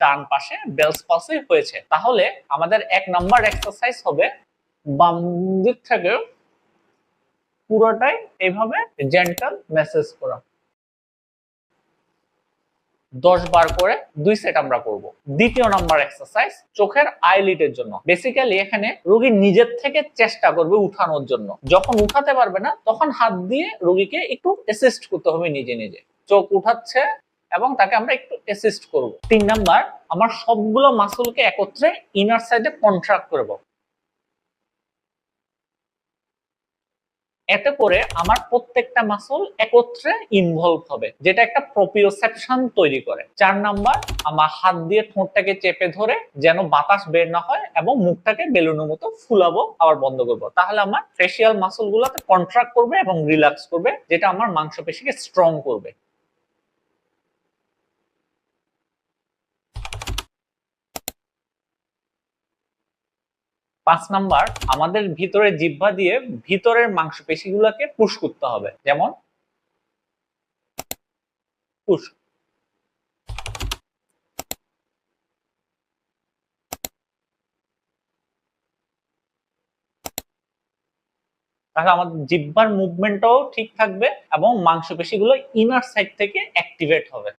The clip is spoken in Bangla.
ডান পাশে বেলস পালসি হয়েছে। তাহলে আমাদের এক নাম্বার এক্সারসাইজ হবে বাম দিক থেকে পুরোটাই এইভাবে জেন্টাল মেসেজ করা। দশ বার করে দুই সেট আমরা করব। দ্বিতীয় নাম্বার এক্সারসাইজ চোখের আইলিটের জন্য। বেসিক্যালি এখানে রোগী নিজের থেকে চেষ্টা করবে উঠানোর জন্য। যখন উঠাতে পারবে না, তখন হাত দিয়ে রোগীকে একটু অ্যাসিস্ট করতে হবে নিজে নিজে। চোখ উঠাচ্ছে এবং তাকে আমরা একটু অ্যাসিস্ট করব। তিন নাম্বার, আমার সবগুলো মাসুলকে একত্রে ইনার সাইডে কন্ট্রাক্ট করব এতে করে আমার প্রত্যেকটা মাসল একত্রে ইনভলভ হবে, যেটা একটা প্রপিওসেপশন তৈরি করে। চার নাম্বার, আমার হাত দিয়ে ঠোঁটটাকে চেপে ধরে যেন বাতাস বের না হয় এবং মুখটাকে বেলুনের মতো ফুলাবো, আবার বন্ধ করব। তাহলে আমার ফেসিয়াল মাসল গুলোতে কন্ট্রাক্ট করবে এবং রিল্যাক্স করবে, যেটা আমার মাংসপেশিকে স্ট্রং করবে। পাঁচ নাম্বার, আমাদের ভিতরে জিহ্বা দিয়ে ভিতরের মাংসপেশিগুলোকে পুশ করতে হবে। যেমন পুশ আমাদের জিহ্বার মুভমেন্টটাও ঠিক থাকবে এবং মাংসপেশিগুলো ইনার সাইড থেকে অ্যাক্টিভেট হবে।